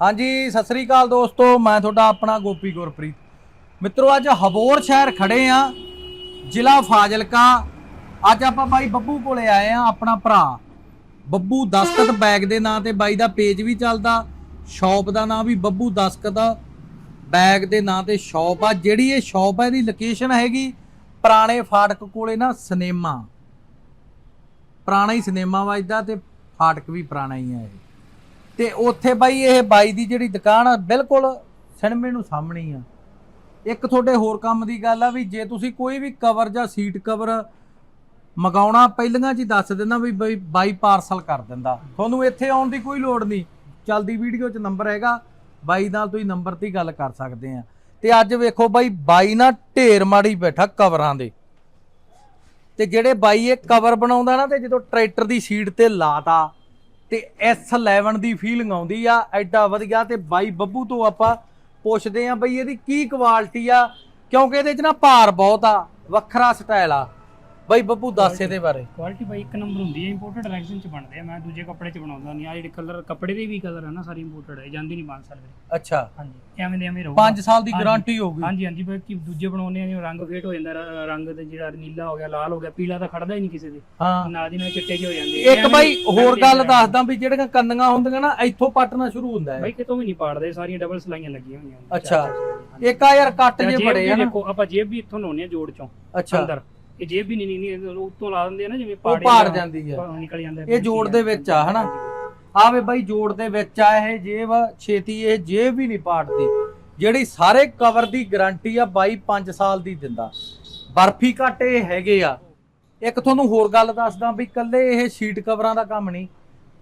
ਹਾਂਜੀ, ਸਤਿ ਸ੍ਰੀ ਅਕਾਲ ਦੋਸਤੋ, ਮੈਂ ਤੁਹਾਡਾ ਆਪਣਾ ਗੋਪੀ ਗੁਰਪ੍ਰੀਤ। ਮਿੱਤਰੋ, ਅੱਜ ਹਬੋਰ ਸ਼ਹਿਰ ਖੜੇ ਆ, ਜ਼ਿਲ੍ਹਾ ਫਾਜ਼ਿਲਕਾ। ਅੱਜ ਆਪਾਂ ਬਾਈ ਬੱਬੂ ਕੋਲੇ ਆਏ ਆ, ਆਪਣਾ ਭਰਾ। ਬੱਬੂ ਦਸਕਤ ਬੈਗ ਦੇ ਨਾਂ ਤੇ ਬਾਈ ਦਾ ਪੇਜ ਵੀ ਚੱਲਦਾ, ਸ਼ਾਪ ਦਾ ਨਾਂ ਵੀ ਬੱਬੂ ਦਸਕਤ ਬੈਗ ਦੇ ਨਾਂ ਤੇ ਸ਼ਾਪ ਆ। ਜਿਹੜੀ ਇਹ ਸ਼ਾਪ ਆ, ਇਹਦੀ ਲੋਕੇਸ਼ਨ ਹੈਗੀ ਪੁਰਾਣੇ ਫਾਟਕ ਕੋਲੇ ਨਾ, ਸਿਨੇਮਾ। ਪੁਰਾਣਾ ਹੀ ਸਿਨੇਮਾ ਵੱਜਦਾ ਤੇ ਫਾਟਕ ਵੀ ਪੁਰਾਣਾ ਹੀ ਆ ਇਹ। ਤੇ ਉੱਥੇ ਬਾਈ ਇਹ ਬਾਈ ਦੀ ਜਿਹੜੀ ਦੁਕਾਨ ਆ, ਬਿਲਕੁਲ ਸਿਨਮੇ ਨੂੰ ਸਾਹਮਣੇ ਹੀ ਆ। ਇੱਕ ਤੁਹਾਡੇ ਹੋਰ ਕੰਮ ਦੀ ਗੱਲ ਆ ਵੀ ਜੇ ਤੁਸੀਂ ਕੋਈ ਵੀ ਕਵਰ ਜਾਂ ਸੀਟ ਕਵਰ ਮਗਾਉਣਾ ਪਹਿਲਾਂ 'ਚ ਹੀ ਦੱਸ ਦਿੰਦਾ ਵੀ ਬਈ, ਬਾਈ ਪਾਰਸਲ ਕਰ ਦਿੰਦਾ। ਤੁਹਾਨੂੰ ਇੱਥੇ ਆਉਣ ਦੀ ਕੋਈ ਲੋੜ ਨਹੀਂ। ਚੱਲਦੀ ਵੀਡੀਓ 'ਚ ਨੰਬਰ ਹੈਗਾ, ਬਾਈ ਨਾਲ ਤੁਸੀਂ ਨੰਬਰ ਤੇ ਗੱਲ ਕਰ ਸਕਦੇ ਆ। ਤੇ ਅੱਜ ਵੇਖੋ ਬਾਈ ਬਾਈ ਨਾ ਢੇਰ ਮਾੜੀ ਬੈਠਾ ਕਵਰਾਂ ਦੇ। ਤੇ ਜਿਹੜੇ ਬਾਈ ਇਹ ਕਵਰ ਬਣਾਉਂਦਾ ਨਾ, ਤੇ ਜਦੋਂ ਟਰੈਕਟਰ ਦੀ ਸੀਟ ਤੇ ਲਾਤਾ ਤੇ S11 ਦੀ ਫੀਲਿੰਗ ਆਉਂਦੀ ਆ, ਐਡਾ ਵਧੀਆ ਤੇ ਬਾਈ ਬੱਬੂ ਤੋਂ ਆਪਾਂ ਪੁੱਛਦੇ ਆ ਬਈ ਇਹਦੀ ਕੀ ਕੁਆਲਿਟੀ ਆ, ਕਿਉਂਕਿ ਇਹਦੇ 'ਚ ਨਾ ਭਾਰ ਬਹੁਤ ਆ, ਵੱਖਰਾ ਸਟਾਈਲ ਆ। ਬਾਈ ਬੱਬੂ ਦੱਸ ਇਹਦੇ ਬਾਰੇ। ਕੁਆਲਿਟੀ ਬਾਈ ਇੱਕ ਨੰਬਰ ਹੁੰਦੀ ਹੈ ਇੰਪੋਰਟਡ ਰੈਕਸ਼ਨ ਚ ਬਣਦੇ ਆ ਮੈਂ ਦੂਜੇ ਕੱਪੜੇ ਚ ਬਣਾਉਂਦਾ ਨਹੀਂ ਆ ਜਿਹੜੇ ਕਲਰ ਕੱਪੜੇ ਦੇ ਵੀ ਕਲਰ ਹੈ ਨਾ ਸਾਰੇ ਇੰਪੋਰਟਡ ਹੈ ਜਾਂਦੀ ਨਹੀਂ 5 ਸਾਲ ਅੱਛਾ। ਹਾਂਜੀ। ਐਵੇਂ ਦੇ ਐਵੇਂ ਰਹੂਗਾ 5 ਸਾਲ ਦੀ। ਗਾਰੰਟੀ ਹੋਊਗੀ ਹਾਂਜੀ ਹਾਂਜੀ ਬਾਈ ਕਿ ਦੂਜੇ ਬਣਾਉਂਦੇ ਆ ਰੰਗ ਫੇਟ ਹੋ ਜਾਂਦਾ ਰ- ਰੰਗ ਤੇ ਜਿਹੜਾ ਨੀਲਾ ਹੋ ਗਿਆ ਲਾਲ ਹੋ ਗਿਆ ਪੀਲਾ ਤਾਂ ਖੜਦਾ ਹੀ ਨਹੀਂ ਕਿਸੇ ਦੇ। ਹਾਂ। ਨਾਲ ਦੀ ਨਾਲ ਚਿੱਟੇ ਜਿਹੇ ਹੋ ਜਾਂਦੇ ਆ। ਇੱਕ ਐਵੇਂ ਬਾਈ ਨੀ ਹੋਰ ਗੱਲ। ਦੱਸਦਾ ਵੀ ਜਿਹੜੀਆਂ ਕੰਨੀਆਂ ਹੁੰਦੀਆਂ ਨਾ ਇੱਥੋਂ ਪੱਟਣਾ ਸ਼ੁਰੂ ਹੁੰਦਾ ਹੈ। ਬਾਈ ਕਿਤੋਂ ਵੀ ਨਹੀਂ ਪਾੜਦੇ ਸਾਰੀਆਂ ਡਬਲ ਸਲਾਈਆਂ ਲੱਗੀਆਂ ਹੋਈਆਂ ਨੇ। ਅੱਛਾ। ਇੱਕ ਆ ਯਾਰ ਕੱਟ ਜੇ ਜੇਬ ਬੜੇ ਵੀ ਆ ਨਾ। ਦੇਖੋ ਆਪਾਂ ਜੇਬ ਵੀ ਇੱਥੋਂ ਲਾਉਨੇ ਆ ਜੋੜ ਚੋਂ ਅੱਛਾ। ਅੰਦਰ। ਇਹ ਜੇਬ ਵੀ ਨਹੀਂ ਨਹੀਂ ਨਹੀਂ ਉੱਤੋਂ ਲਾ ਦਿੰਦੇ ਆ ਨਾ ਜਿਵੇਂ ਉਹ ਪਾੜੇ ਪਾੜ ਜਾਂਦੀ ਆ। ਨਿਕਲ ਜਾਂਦਾ ਇਹ ਜੋੜ ਦੇ ਵਿੱਚ ਆ ਹਨਾ? ਆਵੇ ਬਾਈ ਜੋੜ ਦੇ ਵਿੱਚ ਆ ਇਹ ਜੇਬ ਛੇਤੀ ਇਹ ਜੇਬ ਵੀ ਨਹੀਂ ਪਾੜਦੀ। ਜਿਹੜੀ ਸਾਰੇ ਕਵਰ ਦੀ ਗਾਰੰਟੀ ਆ ਬਾਈ 5 ਸਾਲ ਦੀ ਦਿੰਦਾ। ਬਰਫੀ ਘੱਟ ਹੈਗੇ ਆ। ਇੱਕ ਤੁਹਾਨੂੰ ਹੋਰ ਗੱਲ ਦੱਸਦਾ ਵੀ ਕੱਲੇ ਇਹ ਸ਼ੀਟ ਕਵਰਾਂ ਦਾ ਕੰਮ ਨਹੀਂ।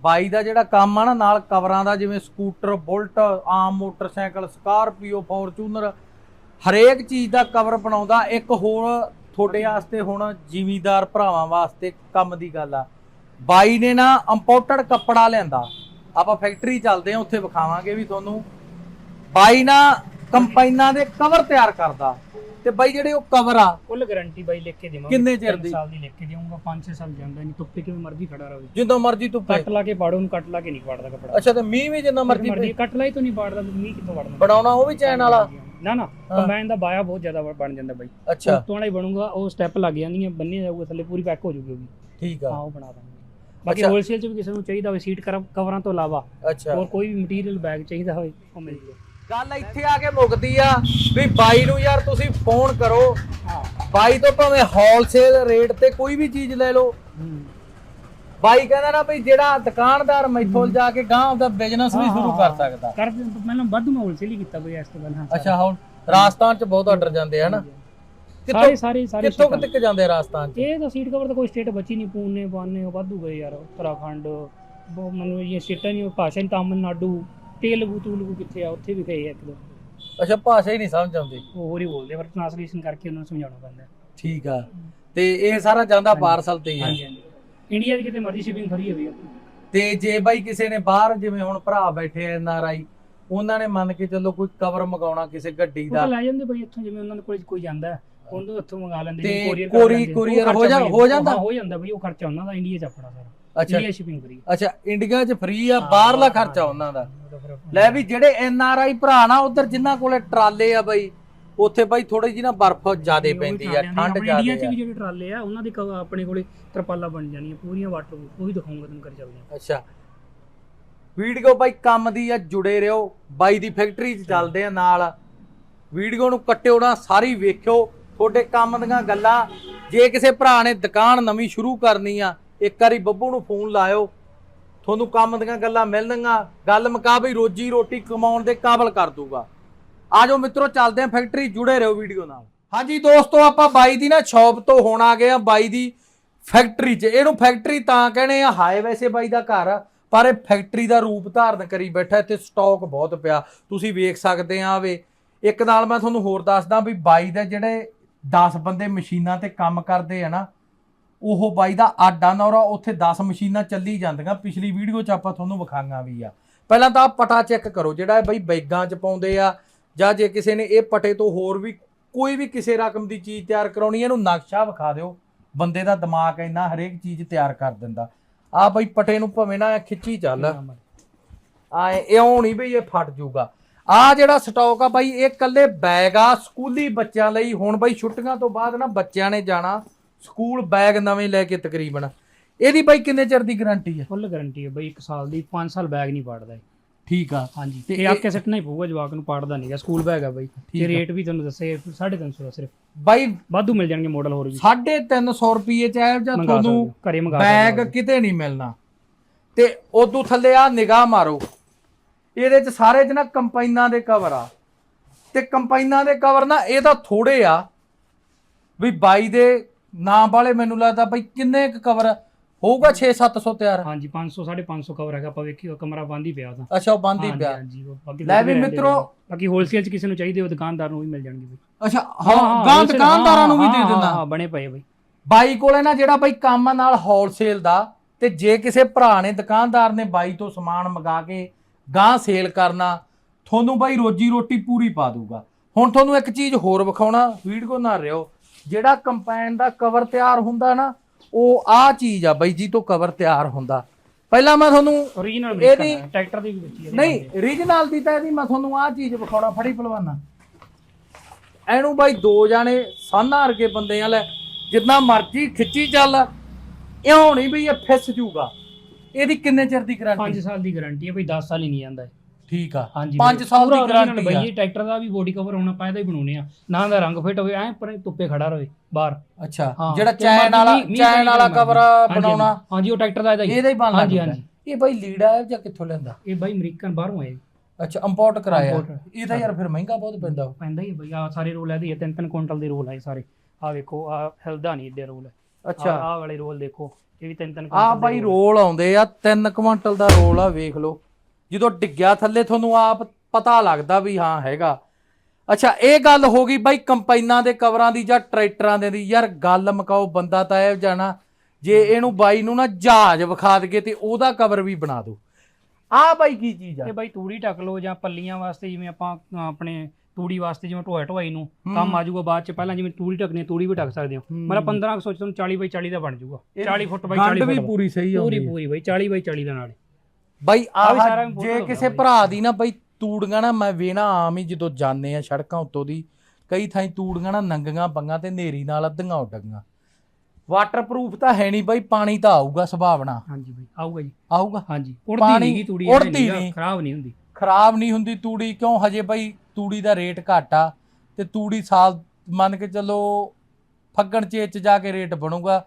ਬਾਈ ਦਾ ਜਿਹੜਾ ਕੰਮ ਆ ਨਾ ਨਾਲ ਕਵਰਾਂ ਦਾ ਜਿਵੇਂ ਸਕੂਟਰ ਬੁਲਟ ਆਮ ਮੋਟਰਸਾਈਕਲ ਸਕਾਰਪੀਓ ਫੋਰਚੂਨਰ ਹਰੇਕ ਚੀਜ਼ ਦਾ ਕਵਰ ਬਣਾਉਂਦਾ। ਇੱਕ ਹੋਰ ਤੁਹਾਡੇ ਵਾਸਤੇ ਹੁਣ ਜ਼ਿਮੀਦਾਰ ਭਰਾਵਾਂ ਵਾਸਤੇ ਕੰਮ ਦੀ ਗੱਲ ਆ। ਬਾਈ ਨੇ ਨਾ ਇੰਪੋਰਟਡ ਕੱਪੜਾ ਲਿਆਂਦਾ। ਆਪਾਂ ਫੈਕਟਰੀ ਚੱਲਦੇ ਆ ਉੱਥੇ ਵਿਖਾਵਾਂਗੇ ਵੀ ਤੁਹਾਨੂੰ। ਬਾਈ ਨਾ ਕੰਪਾਈਨਾਂ ਦੇ ਕਵਰ ਤਿਆਰ ਕਰਦਾ। ਤੇ ਬਾਈ ਜਿਹੜੇ ਉਹ ਕਵਰ ਆ ਫੁੱਲ ਗਾਰੰਟੀ ਬਾਈ ਲਿਖ ਕੇ ਦੇਵਾਂਗੇ। ਕਿੰਨੇ ਚਿਰ ਦੀ? ਸਾਲ ਦੀ ਲਿਖ ਕੇ ਦੇਵਾਂਗਾ 5-6 ਸਾਲ ਜਾਂਦਾ ਨਹੀਂ ਧੁੱਪੇ ਕਿਵੇਂ ਮਰਜ਼ੀ ਖੜਾ ਰਹੇ ਜਿੰਦੋਂ ਮਰਜ਼ੀ ਤੂੰ ਕੱਟ ਲਾ ਕੇ ਪਾੜੋ ਉਹਨੂੰ ਕੱਟ ਲਾ ਕੇ ਨਹੀਂ ਪਾੜਦਾ ਕੱਪੜਾ। ਅੱਛਾ ਤੇ ਮੀਂਹ ਵੀ ਜਿੰਨਾ ਮਰਜ਼ੀ ਮਰਜ਼ੀ ਕੱਟ ਲਾਈ ਤੋਂ ਨਹੀਂ ਪਾੜਦਾ ਮੀਂਹ ਕਿੱਥੋਂ ਵੜਨਾ? ਬਣਾਉਣਾ ਉਹ ਵੀ ਚੈਨ ਵਾਲਾ। ਨਾ ਨਾ ਕੰਬਾਈਨ ਦਾ ਬਾਇਆ ਬਹੁਤ ਜ਼ਿਆਦਾ ਬਣ ਜਾਂਦਾ ਬਾਈ। ਅੱਛਾ। ਉੱਤੋਂ ਵਾਲਾ ਹੀ ਬਣੂਗਾ ਉਹ ਸਟੈਪ ਲੱਗ ਜਾਂਦੀਆਂ ਬੰਨੇ ਜਾਊਗਾ ਥੱਲੇ ਪੂਰੀ ਪੈਕ ਹੋ ਜਾਊਗੀ ਉਹ ਵੀ। ਠੀਕ ਹਾਂ ਆ ਉਹ ਬਣਾ ਦਾਂਗੇ। ਬਾਕੀ। ਹੋਲਸੇਲ ਚ ਵੀ ਕਿਸੇ ਨੂੰ ਚਾਹੀਦਾ ਹੋਵੇ ਸੀਟ ਕਵਰਾਂ ਤੋਂ ਇਲਾਵਾ। ਅੱਛਾ। ਹੋਰ ਕੋਈ ਵੀ ਮਟੀਰੀਅਲ ਬੈਗ ਚਾਹੀਦਾ ਹੋਵੇ ਉਹ ਮਿਲ ਜਾਊਗਾ ਗੱਲ ਇੱਥੇ ਆ ਕੇ ਮੁੱਕਦੀ ਆ ਵੀ ਬਾਈ ਨੂੰ ਯਾਰ ਤੁਸੀਂ ਫੋਨ ਕਰੋ। ਬਾਈ ਤੋਂ ਭਾਵੇਂ ਹੋਲਸੇਲ ਰੇਟ ਤੇ ਕੋਈ ਵੀ ਚੀਜ਼ ਲੈ ਲਓ। ਬਾਈ ਕਹਿੰਦਾ ਨਾ ਵੀ ਜਿਹੜਾ ਦੁਕਾਨਦਾਰ ਮੈਥੋਂ ਜਾ ਕੇ ਗਾਂਵ ਦਾ ਬਿਜ਼ਨਸ ਵੀ ਸ਼ੁਰੂ ਕਰ। ਸਕਦਾ। ਕਰ ਪਹਿਲਾਂ ਵੱਧ ਮੈਂ ਹੋਲਸੇਲ ਹੀ ਕੀਤਾ ਬਈ ਇਸ ਤੋਂ ਪਹਿਲਾਂ। ਅੱਛਾ ਹੁਣ ਰਾਜਸਥਾਨ ਚ ਬਹੁਤ ਆਰਡਰ ਜਾਂਦੇ ਆ ਨਾ ਸਾਰੇ ਸਾਰੇ ਸਾਰੇ ਕਿੱਥੋਂ ਕਿੱਥੇ ਕੁ ਜਾਂਦੇ ਰਾਜਸਥਾਨ ਚ? ਇਹ ਤਾਂ ਸੀਟ ਕਵਰ ਤਾਂ ਕੋਈ ਸਟੇਟ ਬਚੀ ਨਹੀਂ ਪੂਨੇ ਬਾਨੇ ਵਾਧੂ ਗਏ ਯਾਰ ਉੱਤਰਾਖੰਡ ਮੈਨੂੰ ਇਹ ਸਟੇਟਾਂ ਨਹੀਂ ਭਾਸ਼ਾ ਤਾਮਿਲਨਾਡੂ ਤੇਲਗੂ ਤੂਲਗੂ ਕਿੱਥੇ ਆ? ਉੱਥੇ ਵੀ ਗਏ ਆ ਇੱਕ ਦੋ। ਅੱਛਾ ਭਾਸ਼ਾ ਹੀ ਨਹੀਂ ਸਮਝ ਆਉਂਦੀ। ਉਹ ਹੋਰ ਹੀ ਬੋਲਦੇ ਆ, ਪਰ ਟ੍ਰਾਂਸਲੇਸ਼ਨ ਕਰਕੇ ਉਹਨਾਂ ਨੂੰ ਸਮਝਾਉਣਾ ਪੈਂਦਾ। ਠੀਕ ਆ। ਤੇ ਇਹ ਸਾਰਾ ਜਾਂਦਾ ਪਾਰਸਲ ਤੇ ਹੀ ਆ। ਹਾਂਜੀ ਹਾਂਜੀ। ਇੰਡੀਆ ਦੀ ਕਿਤੇ ਮਰਜ਼ੀ ਸ਼ਿਪਿੰਗ ਫਰੀ ਹੈ ਬਈ ਤੇ ਜੇ ਬਾਈ ਕਿਸੇ ਨੇ ਬਾਹਰ ਜਿਵੇਂ ਹੁਣ ਭਰਾ ਬੈਠੇ ਐ ਐਨ ਆਰ ਆਈ ਉਹਨਾਂ ਨੇ ਮੰਨ ਕੇ ਚੱਲੋ ਕੋਈ ਕਵਰ ਮੰਗਾਉਣਾ ਕਿਸੇ ਗੱਡੀ ਉਹ ਦਾ ਲੈ ਜਾਂਦੇ ਬਈ ਇੱਥੋਂ ਜਿਵੇਂ ਉਹਨਾਂ ਦੇ ਕੋਲ ਕੋਈ ਜਾਂਦਾ ਹੈ, ਉਹਨੂੰ ਉੱਥੋਂ ਮੰਗਾ ਲੈਂਦੇ ਤੇ courier ਕਰ ਲੈਂਦੇ। ਉਹ courier ਖਰਚਾ ਹੋ ਜਾ- ਹੋ ਜਾਂਦਾ? ਹਾਂ, ਹੋ ਜਾਂਦਾ ਬਈ ਉਹ ਖਰਚਾ ਉਹਨਾਂ ਦਾ ਇੰਡੀਆ ਚ ਆਪਣਾ ਸਾਰਾ। ਅੱਛਾ। ਇੰਡੀਆ ਸ਼ਿਪਿੰਗ ਫਰੀ ਅੱਛਾ ਇੰਡੀਆ 'ਚ ਫ੍ਰੀ ਆ ਬਾਹਰਲਾ ਖਰਚਾ ਉਹਨਾਂ ਦਾ। ਲੈ ਵੀ ਜਿਹੜੇ ਐਨ ਆਰ ਆਈ ਭਰਾ ਨਾ ਉਧਰ ਜਿਨ੍ਹਾਂ ਕੋਲੇ ਟਰਾਲੇ ਆ ਬਾਈ ਉੱਥੇ ਬਾਈ ਥੋੜੀ ਜਿਹੀ ਨਾ ਬਰਫ਼ ਜ਼ਿਆਦੇ ਪੈਂਦੀ ਆ ਠੰਡ ਇੰਡੀਆ ਚ ਜ਼ਿਆਦੇ ਆ ਵੀ ਜਿਹੜੇ ਟਰਾਲੇ ਆ ਉਹਨਾਂ ਦੀ ਆਪਣੇ ਕੋਲੇ ਤਰਪਾਲਾਂ ਬਣ ਜਾਣੀਆਂ ਪੂਰੀਆਂ ਵਾਟਰ ਉਹ ਵੀ ਦਿਖਾਉਂਗਾ ਤੁਹਾਨੂੰ ਕਰ ਚੱਲਦੇ ਆ ਅੱਛਾ। ਵੀਡੀਓ ਬਾਈ ਕੰਮ ਦੀ ਆ ਜੁੜੇ ਰਹੋ। ਬਾਈ ਦੀ ਫੈਕਟਰੀ 'ਚ ਚੱਲਦੇ ਆ ਨਾਲ। ਵੀਡੀਓ ਨੂੰ ਕੱਟਿਓ ਨਾ ਸਾਰੀ ਵੇਖਿਓ। ਤੁਹਾਡੇ ਕੰਮ ਦੀਆਂ ਗੱਲਾਂ। ਜੇ ਕਿਸੇ ਭਰਾ ਨੇ ਦੁਕਾਨ ਨਵੀਂ ਸ਼ੁਰੂ ਕਰਨੀ ਆ ਇੱਕ ਵਾਰੀ ਬੱਬੂ ਨੂੰ ਫੋਨ ਲਾਇਓ। ਤੁਹਾਨੂੰ ਕੰਮ ਦੀਆਂ ਗੱਲਾਂ ਮਿਲਣਗੀਆਂ। ਗੱਲ ਮੁਕਾ ਬਈ ਰੋਜੀ ਰੋਟੀ ਕਮਾਉਣ ਦੇ ਕਾਬਲ ਕਰ ਦੂਗਾ। ਆਜੋ ਮਿੱਤਰੋ, ਚੱਲਦੇ ਆ ਫੈਕਟਰੀ ਜੁੜੇ ਰਹੋ ਵੀਡੀਓ ਨਾਲ। ਹਾਂਜੀ ਦੋਸਤੋ, ਆਪਾਂ ਬਾਈ ਦੀ ਨਾ ਸ਼ਾਪ ਤੋਂ ਹੋਣ ਆ ਗਏ ਆ ਬਾਈ ਦੀ ਫੈਕਟਰੀ 'ਚ। ਇਹਨੂੰ ਫੈਕਟਰੀ ਤਾਂ ਕਹਿੰਦੇ ਆ, ਹਾਏ ਵੈਸੇ ਬਾਈ ਦਾ ਘਰ ਆ, ਪਰ ਇਹ ਫੈਕਟਰੀ ਦਾ ਰੂਪ ਧਾਰਨ ਕਰੀ ਬੈਠਾ, ਇੱਥੇ ਸਟਾਕ ਬਹੁਤ ਪਿਆ। ਤੁਸੀਂ ਵੇਖ ਸਕਦੇ ਆ ਵੇ ਇੱਕ ਨਾਲ ਮੈਂ ਤੁਹਾਨੂੰ ਹੋਰ ਦੱਸਦਾ ਵੀ ਬਾਈ ਦੇ ਜਿਹੜੇ 10 ਬੰਦੇ ਮਸ਼ੀਨਾਂ ਤੇ ਕੰਮ ਕਰਦੇ ਆ ਨਾ ਉਹ ਬਾਈ ਦਾ ਆਡਾ ਨੌਰਾ ਉੱਥੇ 10 ਮਸ਼ੀਨਾਂ ਚੱਲੀ ਜਾਂਦੀਆਂ। ਪਿਛਲੀ ਵੀਡੀਓ 'ਚ ਆਪਾਂ ਤੁਹਾਨੂੰ ਵਿਖਾਈਆਂ ਵੀ ਆ। ਪਹਿਲਾਂ ਤਾਂ ਪਟਾ ਚੈੱਕ ਕਰੋ ਜਿਹੜਾ ਬਾਈ ਬੈਗਾਂ 'ਚ ਪਾਉਂਦੇ ਆ ਜਾਂ ਜੇ ਕਿਸੇ ਨੇ ਇਹ ਪਟੇ ਤੋਂ ਹੋਰ ਵੀ ਕੋਈ ਵੀ ਕਿਸੇ ਰਕਮ ਦੀ ਚੀਜ਼ ਤਿਆਰ ਕਰਾਉਣੀ ਇਹਨੂੰ ਨਕਸ਼ਾ ਵਿਖਾ ਦਿਓ। ਬੰਦੇ ਦਾ ਦਿਮਾਗ ਇੰਨਾ ਹਰੇਕ ਚੀਜ਼ ਤਿਆਰ ਕਰ ਦਿੰਦਾ। ਆ ਬਈ ਪਟੇ ਨੂੰ ਭਵੇਂ ਨਾ ਖਿੱਚੀ ਚੱਲ। ਆਏ ਇਉਂ ਨਹੀਂ ਬਈ ਇਹ ਫਟ ਜਾਊਗਾ ਆ ਜਿਹੜਾ ਸਟਾਕ ਆ ਬਾਈ ਇਹ ਕੱਲੇ ਬੈਗ ਆ ਸਕੂਲੀ ਬੱਚਿਆਂ ਲਈ। ਹੁਣ ਬਾਈ ਛੁੱਟੀਆਂ ਤੋਂ ਬਾਅਦ ਨਾ ਬੱਚਿਆਂ ਨੇ ਜਾਣਾ। ਸਕੂਲ ਬੈਗ ਨਵੇਂ ਲੈ ਕੇ ਤਕਰੀਬਨ। ਇਹਦੀ ਬਾਈ ਕਿੰਨੇ ਚਿਰ ਦੀ ਗਾਰੰਟੀ ਹੈ ਫੁੱਲ ਗਾਰੰਟੀ ਹੈ ਬਈ 1 ਸਾਲ ਦੀ 5 ਸਾਲ ਬੈਗ ਨਹੀਂ ਪਾੜਦਾ ਇਹ। ਠੀਕ ਆ। ਹਾਂਜੀ ਤੇ ਇਹ- ਆਕੇ ਸਿੱਟਣਾ ਹੀ ਪਊਗਾ ਜਵਾਕ ਨੂੰ ਪਾੜਦਾ ਨਹੀਂਗਾ ਸਕੂਲ ਬੈਗ ਆ ਬਈ। ਤੇ। ਰੇਟ ਵੀ ਤੁਹਾਨੂੰ ਦੱਸੇ 350 ਦਾ ਸਿਰਫ। ਬਾਈ ਵਾਧੂ ਮਿਲ ਜਾਣਗੇ ਮਾਡਲ ਹੋਰ ਵੀ। 350 ਰੁਪਏ ਚ ਆਇਆ ਜਾਂ ਮੰਗਾ ਸਕਦੇ ਤੁਹਾਨੂੰ ਹੋ, ਘਰੇ ਮੰਗਾ ਬੈਗ। ਕਿਤੇ ਨਹੀਂ ਮਿਲਣਾ। ਤੇ ਉਦੋਂ ਥੱਲੇ ਆ ਨਿਗਾਹ ਮਾਰੋ। ਇਹਦੇ ਚ ਸਾਰੇ ਚ ਨਾ ਕੰਪਾਈਨਾਂ ਦੇ ਕਵਰ ਆ। ਤੇ ਕੰਪਾਈਨਾਂ ਦੇ ਕਵਰ ਨਾ ਇਹ ਤਾਂ ਥੋੜੇ ਆ ਵੀ ਬਾਈ ਦੇ ਨਾਮ ਵਾਲੇ ਮੈਨੂੰ ਲੱਗਦਾ ਬਈ ਕਿੰਨੇ ਕ ਕਵਰ ਹੋਊਗਾ 6-700 ਤਿਆਰ? ਹਾਂਜੀ 500 550 ਕਵਰ ਹੈਗਾ ਆਪਾਂ ਵੇਖੀਓ ਕਮਰਾ ਬੰਦ ਹੀ ਪਿਆ ਉਹਦਾ। ਅੱਛਾ ਉਹ ਬੰਦ ਹੀ ਹਾਂਜੀ, ਪਿਆ। ਹਾਂਜੀ ਉਹ ਬਾਕੀ ਲੈ ਵੀ ਮਿੱਤਰੋ- ਨੇ। ਬਾਕੀ ਹੋਲਸੇਲ ਚ ਕਿਸੇ ਨੂੰ ਚਾਹੀਦੇ ਹੋ ਦੁਕਾਨਦਾਰ ਨੂੰ ਵੀ ਮਿਲ ਜਾਣਗੇ ਬਈ। ਅੱਛਾ ਹਾਂ ਗਾਂ wholesale- ਦੁਕਾਨਦਾਰਾਂ ਨੂੰ ਵੀ ਹਾਂ, ਦੇ ਹਾਂ, ਦਿੰਦਾ। ਹਾਂ ਬਣੇ ਪਏ ਬਈ। ਬਾਈ ਕੋਲੇ ਨਾ ਜਿਹੜਾ ਬਾਈ ਕੰਮ ਆ ਨਾਲ ਹੋਲਸੇਲ ਦਾ ਤੇ ਜੇ ਕਿਸੇ ਭਰਾ ਨੇ ਦੁਕਾਨਦਾਰ ਨੇ ਬਾਈ ਤੋਂ ਸਮਾਨ ਮੰਗਾ ਕੇ ਗਾਂ ਸੇਲ ਕਰਨਾ ਤੁਹਾਨੂੰ ਬਾਈ ਰੋਜੀ ਰੋਟੀ ਪੂਰੀ ਪਾ ਦੂਗਾ ਹੁਣ ਤੁਹਾਨੂੰ ਇੱਕ ਚੀਜ਼ ਹੋਰ ਵਿਖਾਉਣਾ ਵੀਡੀਓ ਨਾ ਰਿਓ ਜਿਹੜਾ ਕੰਪੈਨ ਦਾ ਕਵਰ ਤਿਆਰ ਹੁੰਦਾ ਨਾ ਉਹ ਆ ਚੀਜ਼ ਆ ਬਾਈ ਜੀ ਤੋਂ ਕਵਰ ਤਿਆਰ ਹੁੰਦਾ। ਪਹਿਲਾਂ ਮੈਂ ਤੁਹਾਨੂੰ ਇਹਦੀ- ਬ੍ਰੇਕ ਟਰੈਕਟਰ ਦੀ ਵਿੱਚ ਹੀ ਨਹੀਂ ਰੀਜਨਲ ਦੀ ਤਾਂ ਇਹਦੀ ਮੈਂ ਤੁਹਾਨੂੰ ਆ ਚੀਜ਼ ਵਿਖਾਉਣਾ ਫੜੀ ਪਹਿਲਵਾਨਾ। ਇਹਨੂੰ ਬਾਈ ਦੋ ਜਾਣੇ ਸਾਨਾ ਵਰਗੇ ਬੰਦੇ ਆ ਲੈ ਜਿੰਨਾ ਮਰਜ਼ੀ ਖਿੱਚੀ ਚੱਲ ਇਉਂ ਨਹੀਂ ਵੀ ਇਹ ਫਿਸ ਜੂਗਾ। ਇਹਦੀ ਕਿੰਨੇ ਚਿਰ ਦੀ 5 ਗਾਰੰਟੀ ਸਾਲ ਦੀ ਗਾਰੰਟੀ ਹੈ ਬਈ 10 ਸਾਲ ਹੀ ਨਹੀਂ ਜਾਂਦਾ ਇਹ। ਠੀਕ ਆ। ਹਾਂਜੀ 5 ਸਾਲ ਦੀ ਗਾਰੰਟੀ ਬਈ ਆ। ਇਹ ਟਰੈਕਟਰ ਦਾ ਵੀ ਬੋਡੀ ਕਵਰ ਹੋਣਾ ਪਾਇਦਾ ਹੀ ਬਣਾਉਨੇ ਆ। ਨਾ ਦਾ ਰੰਗ ਫਿੱਟ ਹੋਵੇ ਐ ਪਰ ਧੁੱਪੇ ਖੜਾ ਰਹੇ ਬਾਹਰ। ਅੱਛਾ ਜਿਹੜਾ ਚੈਨ ਵਾਲਾ ਚੈਨ ਵਾਲਾ। ਕਵਰ ਬਣਾਉਣਾ। ਹਾਂਜੀ ਉਹ ਟਰੈਕਟਰ ਦਾ ਇਹਦਾ ਹੀ। ਇਹਦਾ ਹੀ ਬਣ ਹਾਂਜੀ। ਇਹ ਬਾਈ ਲੀੜਾ ਹੈ ਜਾਂ ਕਿੱਥੋਂ ਲੈਂਦਾ ਇਹ ਬਾਈ ਅਮਰੀਕਨ ਬਾਹਰੋਂ ਆਏ ਅੱਛਾ ਇੰਪੋਰਟ ਕਰਾਇਆ। ਇਹਦਾ ਯਾਰ ਫਿਰ ਮਹਿੰਗਾ ਬਹੁਤ ਪੈਂਦਾ ਉਹ। ਪੈਂਦਾ ਹੀ ਬਈ ਆ ਸਾਰੇ ਰੋਲ ਇਹਦੇ ਤਿੰਨ ਤਿੰਨ ਕੁਇੰਟਲ ਦੇ ਰੋਲ ਆਏ ਸਾਰੇ। ਆ ਵੇਖੋ ਆ ਹਿਲਦਾ ਨਹੀਂ ਏਡੇ ਰੋਲ। ਅੱਛਾ। ਆ ਵਾਲੇ ਰੋਲ ਦੇਖੋ ਇਹ ਵੀ ਤਿੰਨ ਤਿੰਨ ਆ ਬਾਈ ਰੋਲ ਆਉਂਦੇ ਆ 3 ਕੁਇੰਟਲ ਦਾ ਰੋਲ ਆ ਵੇਖ ਲਓ। ਜਦੋਂ ਡਿੱਗਿਆ ਥੱਲੇ ਤੁਹਾਨੂੰ ਆਪ ਪਤਾ ਲੱਗਦਾ ਵੀ ਹਾਂ ਹੈਗਾ। ਅੱਛਾ ਇਹ ਗੱਲ ਹੋ ਗਈ ਬਾਈ ਕੰਪਾਈਨਾਂ ਦੇ ਕਵਰਾਂ ਦੀ ਜਾਂ ਟਰੈਕਟਰਾਂ ਦੇ ਦੀ। ਯਾਰ ਗੱਲ ਮਕਾਓ ਬੰਦਾ ਤਾਂ ਇਹ ਜਾਣਾ ਜੇ ਇਹਨੂੰ ਬਾਈ ਨੂੰ ਨਾ ਜਹਾਜ਼ ਵਿਖਾ ਦਗੇ ਤੇ ਉਹਦਾ ਕਵਰ ਵੀ ਬਣਾ ਦਿਓ। ਆ ਬਾਈ ਕੀ ਚੀਜ਼ ਆ? ਇਹ ਬਾਈ ਤੂੜੀ ਟੱਕ ਲਓ ਜਾਂ ਪੱਲੀਆਂ ਵਾਸਤੇ ਜਿਵੇਂ ਆਪਾਂ ਆਪਣੇ ਤੂੜੀ ਵਾਸਤੇ ਜਿਵੇਂ ਢੋਆ ਢੋਆਈ ਨੂੰ। ਕੰਮ ਆ ਜਾਊਗਾ ਬਾਅਦ ਚ। ਪਹਿਲਾਂ ਜਿਵੇਂ ਤੂੜੀ ਹੈ, ਤੂੜੀ ਵੀ ਢੱਕ ਸਕਦੇ ਹੋ। ਮਤਲਬ 15 ਸੋਚ ਤੁਹਾਨੂੰ 40 ਬਾਈ 40 ਦਾ ਬਣ ਜਾਊਗਾ। ਇਹ 40 ਫੁੱਟ ਬਾਈ ਗੰਢ 40 ਵੀ ਫੁੱਟ। ਪੂਰੀ ਸਹੀ ਪੂਰੀ ਆਉਂਦੀ ਪੂਰੀ ਬਾਈ 40 ਬਾਈ 40 ਦਾ ਨਾਲ। ਬਾਈ ਆਹ import ਜੇ ਕਿਸੇ। ਭਰਾ ਦੀ ਨਾ ਬਾਈ ਤੂੜੀਆਂ ਨਾ ਮੈਂ ਵੇਣਾ ਆਮ ਹੀ ਜਦੋਂ ਜਾਂਦੇ ਆ ਸੜਕਾਂ ਉੱਤੋਂ ਦੀ ਕਈ ਥਾਈਂ ਤੂੜੀਆਂ ਨਾ ਨੰਗੀਆਂ ਪੰਗਾਂ ਤੇ ਨੇਰੀ ਨਾਲ ਅੱਧੀਆਂ ਉੱਡ ਗਈਆਂ ਵਾਟਰਪ੍ਰੂਫ ਤਾਂ ਹੈ ਨਹੀਂ ਬਾਈ ਪਾਣੀ ਤਾਂ ਆਊਗਾ ਸੁਭਾਵਨਾ ਹਾਂਜੀ ਬਾਈ ਆਊਗਾ ਜੀ। ਆਊਗਾ? ਹਾਂਜੀ ਪਾਣੀ ਉੜਦੀ ਨਹੀਂ ਤੂੜੀ ਉੜਦੀ ਨਹੀਂ। ਖਰਾਬ ਨਹੀਂ ਹੁੰਦੀ। ਖਰਾਬ ਨਹੀਂ ਹੁੰਦੀ ਤੂੜੀ ਕਿਉਂ? ਹਜੇ ਬਾਈ ਤੂੜੀ ਦਾ ਰੇਟ ਘੱਟ ਆ ਤੇ ਤੂੜੀ ਸਾਲ ਮੰਨ ਕੇ ਚੱਲੋ ਫੱਗਣ ਚ ਜਾ ਕੇ ਰੇਟ ਬਣੂਗਾ।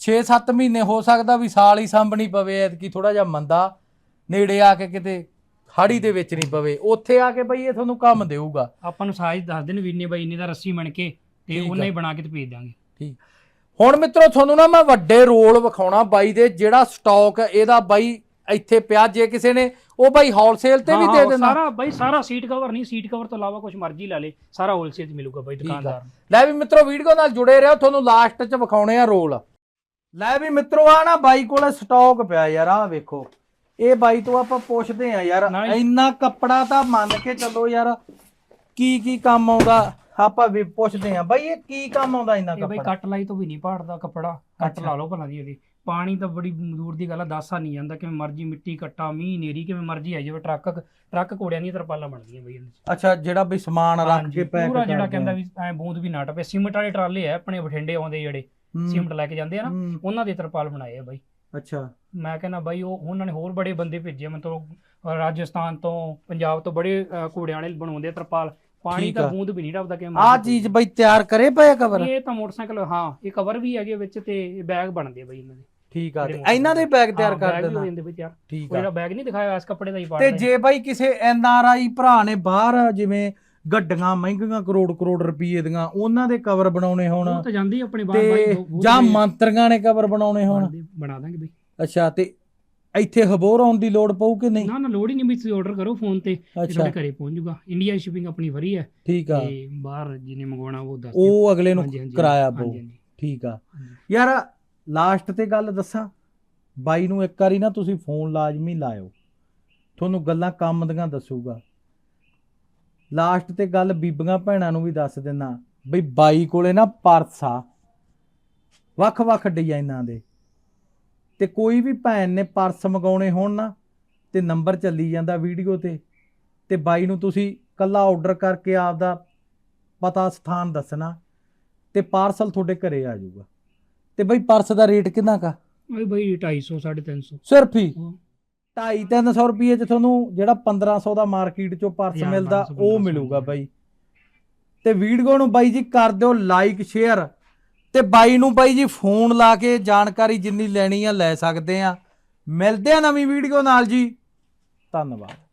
6-7 ਮਹੀਨੇ ਹੋ ਸਕਦਾ ਵੀ ਸਾਲ ਹੀ ਸਾਂਭਣੀ ਪਵੇ ਐਤਕੀ ਥੋੜਾ ਜਿਹਾ ਮੰਦਾ। ਨੇੜੇ ਆ ਕੇ ਕਿਤੇ ਹਾੜੀ ਦੇ ਵਿੱਚ ਨਹੀਂ ਪਵੇ। ਉੱਥੇ ਆ ਕੇ ਬਈ ਇਹ ਤੁਹਾਨੂੰ ਕੰਮ ਦੇਊਗਾ। ਆਪਾਂ ਨੂੰ ਸਾਈਜ਼ ਦੱਸ ਦੇਣ ਵੀ ਇੰਨੇ ਬਾਈ ਇੰਨੇ ਦਾ ਰੱਸੀ ਬਣ ਕੇ ਤੇ ਠੀਕ ਉਹਨਾਂ ਹੀ ਆ। ਬਣਾ ਕੇ ਤੇ ਭੇਜ ਦਾਂਗੇ ਠੀਕ। ਹੁਣ ਮਿੱਤਰੋ ਤੁਹਾਨੂੰ ਨਾ ਮੈਂ ਵੱਡੇ ਰੋਲ ਵਿਖਾਉਣਾ ਬਾਈ ਦੇ ਜਿਹੜਾ ਸਟਾਕ ਇਹਦਾ ਬਾਈ ਇੱਥੇ ਪਿਆ ਜੇ ਕਿਸੇ ਨੇ ਉਹ ਬਾਈ ਹੋਲਸੇਲ ਤੇ ਵੀ ਹਾਂ, ਦੇ ਦੇਣਾ। ਸਾਰਾ ਬਾਈ ਸਾਰਾ ਸੀਟ ਕਵਰ ਨਹੀਂ ਸੀਟ ਕਵਰ ਤੋਂ ਇਲਾਵਾ ਕੁਝ ਮਰਜ਼ੀ ਲੈ ਲੇ ਸਾਰਾ ਹੋਲਸੇਲ ਚ ਮਿਲੂਗਾ ਬਾਈ ਆ। ਦੁਕਾਨਦਾਰ ਨੂੰ। ਲੈ ਵੀ ਮਿੱਤਰੋ ਵੀਡੀਓ ਨਾਲ ਜੁੜੇ ਰਹੋ ਤੁਹਾਨੂੰ ਲਾਸਟ 'ਚ ਵਿਖਾਉਣੇ ਆ ਰੋਲ। ਲੈ ਵੀ ਮਿੱਤਰੋ ਆ ਨਾ ਬਾਈ ਕੋਲੇ ਸਟਾਕ ਪਿਆ ਯਾਰ ਆ ਵੇਖੋ। ਇਹ ਬਾਈ ਤੋਂ ਆਪਾਂ ਪੁੱਛਦੇ ਆ ਯਾਰ। ਇੰਨਾ ਕੱਪੜਾ ਤਾਂ ਮੰਨ ਕੇ ਚੱਲੋ ਯਾਰ ਕੀ ਕੀ ਕੰਮ ਆਉਂਦਾ ਆਪਾਂ ਵੀ ਪੁੱਛਦੇ ਆ ਬਾਈ ਇਹ ਕੀ ਕੰਮ ਆਉਂਦਾ ਇੰਨਾ ਇਹ ਬਾਈ ਕੱਪੜਾ? ਕੱਟ ਲਾਈ ਤੋਂ ਵੀ ਨਹੀਂ ਪਾੜਦਾ ਕੱਪੜਾ ਕੱਟ। ਲਾ ਲਓ ਭਲਾ ਦੀ ਇਹਦੀ। ਪਾਣੀ ਤਾਂ ਬੜੀ ਦੂਰ ਦੀ ਗੱਲ ਆ ਦੱਸਾ ਨਹੀਂ ਜਾਂਦਾ ਕਿਵੇਂ ਮਰਜ਼ੀ ਮਿੱਟੀ ਕੱਟਾ ਮੀਂਹ ਨੇਰੀ ਕਿਵੇਂ ਮਰਜ਼ੀ ਆਈ ਜਾਵੇ। ਟਰੱਕ ਟਰੱਕ ਕੋੜਿਆਂ ਦੀਆਂ ਤਰਪਾਲਾਂ ਬਣਦੀਆਂ ਬਈ ਅੱਛਾ ਜਿਹੜਾ ਵੀ ਸਮਾਨ ਰੱਖ ਕੇ ਪੈਕ ਪੂਰਾ ਜਿਹੜਾ ਕਹਿੰਦਾ ਵੀ ਐ ਬੂੰਦ ਵੀ ਨਾ ਟਪੇ। ਸੀਮਿੰਟ ਵਾਲੇ ਟਰਾਲੇ ਆ ਆਪਣੇ ਬਠਿੰਡੇ ਆਉਂਦੇ ਜਿਹੜੇ ਸੀਮਿੰਟ ਲੈ ਕੇ ਜਾਂਦੇ ਆ ਨਾ ਉਹਨਾਂ ਦੇ ਤਰਪਾਲ ਬਣਾਏ ਆ ਬਾਈ। ਅੱਛਾ। ਮੈਂ ਕਹਿੰਦਾ ਬਾਈ ਉਹ ਉਹਨਾਂ ਨੇ ਹੋਰ ਬੜੇ ਬੰਦੇ ਭੇਜੇ ਮਤਲਬ ਰਾਜਸਥਾਨ ਤੋਂ ਪੰਜਾਬ ਤੋਂ ਬੜੇ ਅ, ਘੋੜਿਆਂ ਵਾਲੇ ਬਣਾਉਂਦੇ ਆ ਤਰਪਾਲ। ਪਾਣੀ ਠੀਕ ਤਾਂ ਆ। ਬੂੰਦ ਵੀ ਨਹੀਂ ਟਪਦਾ ਕਿਵੇਂ ਆ ਚੀਜ਼ ਬਈ ਤਿਆਰ ਕਰੇ ਪਏ ਕਵਰ ਇਹ ਤਾਂ ਮੋਟਰਸਾਈਕਲ ਹਾਂ ਇਹ ਕਵਰ ਵੀ ਹੈਗੇ ਵਿੱਚ ਤੇ ਬੈਗ ਬਣਦੇ ਆ ਬਾਈ ਇਹਨਾਂ ਦੇ। ਠੀਕ ਆ ਤੇ ਇਹਨਾਂ ਦੇ ਬੈਗ ਤਿਆਰ ਹਾਂ, ਕਰ bag ਵੀ ਹੋ ਦੇਣਾ ਜਾਂਦੇ ਬਈ ਤਿਆਰ। ਠੀਕ ਉਹ ਆ ਜਿਹੜਾ ਬੈਗ ਨਹੀਂ ਦਿਖਾਇਆ ਇਸ ਕੱਪੜੇ ਦਾ ਹੀ ਤੇ ਪਾੜਦਾ ਜੇ ਬਾਈ ਕਿਸੇ ਐਨ ਆਰ ਆਈ ਭਰਾ ਨੇ ਬਾਹਰ ਜਿਵੇਂ ਗੱਡੀਆਂ ਮਹਿੰਗੀਆਂ ਕਰੋੜ ਕਰੋੜ ਰੁਪਏ ਦੀਆਂ ਉਹਨਾਂ ਦੇ ਕਵਰ ਬਣਾਉਣੇ ਹੋਣ। ਉਹ ਤਾਂ ਜਾਂਦੀ ਆਪਣੇ ਬਾਹਰ ਬਾਈ ਤੇ ਦੋ- ਬਹੁਤ ਜਾਂ ਮੰਤਰੀਆਂ ਨੇ ਕਵਰ ਬਣਾਉਣੇ ਹੋਣ। ਬਣਦੇ- ਬਣਾ ਦਾਂਗੇ ਬਈ। ਅੱਛਾ ਤੇ ਇੱਥੇ ਹਬੋਰ ਆਉਣ ਦੀ ਲੋੜ ਪਊ ਕਿ ਨਹੀਂ? ਨਾ ਨਾ ਲੋੜ ਹੀ ਨਹੀਂ ਵੀ ਤੁਸੀਂ ਆਰਡਰ ਕਰੋ ਫੋਨ ਤੇ ਤੇ ਅੱਛਾ। ਤੁਹਾਡੇ ਘਰੇ ਪਹੁੰਚ ਜਾਊਗਾ। ਇੰਡੀਆ ਸ਼ਿਪਿੰਗ ਆਪਣੀ ਫਰੀ ਹੈ। ਠੀਕ ਆ। ਤੇ ਬਾਹਰ ਜਿਹਨੇ ਮੰਗਵਾਉਣਾ ਉਹ ਦੱਸ ਦਿਓ। ਉਹ ਅਗਲੇ ਨੂੰ ਹਾਂਜੀ, ਹਾਂਜੀ, ਕਿਰਾਇਆ ਹਾਂਜੀ, ਪਊ। ਹਾਂਜੀ। ਠੀਕ ਆ। ਹਾਂਜੀ। ਯਾਰ ਲਾਸਟ ਤੇ ਗੱਲ ਦੱਸਾਂ। ਬਾਈ ਨੂੰ ਇੱਕ ਵਾਰੀ ਨਾ ਤੁਸੀਂ ਫੋਨ ਲਾਜ਼ਮੀ ਲਾਇਓ। ਤੁਹਾਨੂੰ ਗੱਲਾਂ ਕੰਮ ਦੀਆਂ ਦੱਸੂਗਾ। ਲਾਸਟ ਤੇ ਗੱਲ ਬੀਬੀਆਂ ਭੈਣਾਂ ਨੂੰ ਵੀ ਦੱਸ ਦਿੰਨਾ ਬਈ ਬਾਈ ਕੋਲੇ ਨਾ ਪਰਸ ਆ। ਵੱਖ-ਵੱਖ ਡਿਜ਼ਾਈਨਾਂ ਦੇ। ਤੇ ਕੋਈ ਵੀ ਭੈਣ ਨੇ ਪਰਸ ਮੰਗਾਉਣੇ ਹੋਣ ਨਾ ਤੇ ਨੰਬਰ ਚੱਲੀ ਜਾਂਦਾ ਵੀਡੀਓ ਤੇ ਤੇ ਬਾਈ ਨੂੰ ਤੁਸੀਂ ਕੱਲਾ ਆਰਡਰ ਕਰਕੇ ਆਪਦਾ ਪਤਾ ਸਥਾਨ ਦੱਸਣਾ ਤੇ ਪਾਰਸਲ ਤੁਹਾਡੇ ਘਰੇ ਆ ਜਾਊਗਾ। ਤੇ ਬਈ ਪਰਸ ਦਾ ਰੇਟ ਕਿੰਨਾ ਕਾ ਉਹ ਬਈ 250 350 ਸਿਰਫ ਹੀ। ਉਹ 2.5-300 ਰੁਪਏ ਚ ਤੁਹਾਨੂੰ ਜਿਹੜਾ 1500 ਦਾ ਮਾਰਕੀਟ ਚੋਂ ਪਰਸ ਮਿਲਦਾ ਉਹ 1500 ਮਿਲੂਗਾ ਬਾਈ। ਤੇ ਵੀਡੀਓ ਨੂੰ ਬਾਈ ਜੀ ਕਰ ਦਿਓ ਲਾਈਕ ਸ਼ੇਅਰ ਤੇ ਬਾਈ ਨੂੰ ਬਾਈ ਜੀ ਫੋਨ ਲਾ ਕੇ ਜਾਣਕਾਰੀ ਜਿੰਨੀ ਲੈਣੀ ਆ ਲੈ ਸਕਦੇ ਆ। ਮਿਲਦੇ ਆ ਨਵੀਂ ਵੀਡੀਓ ਨਾਲ ਜੀ। ਧੰਨਵਾਦ।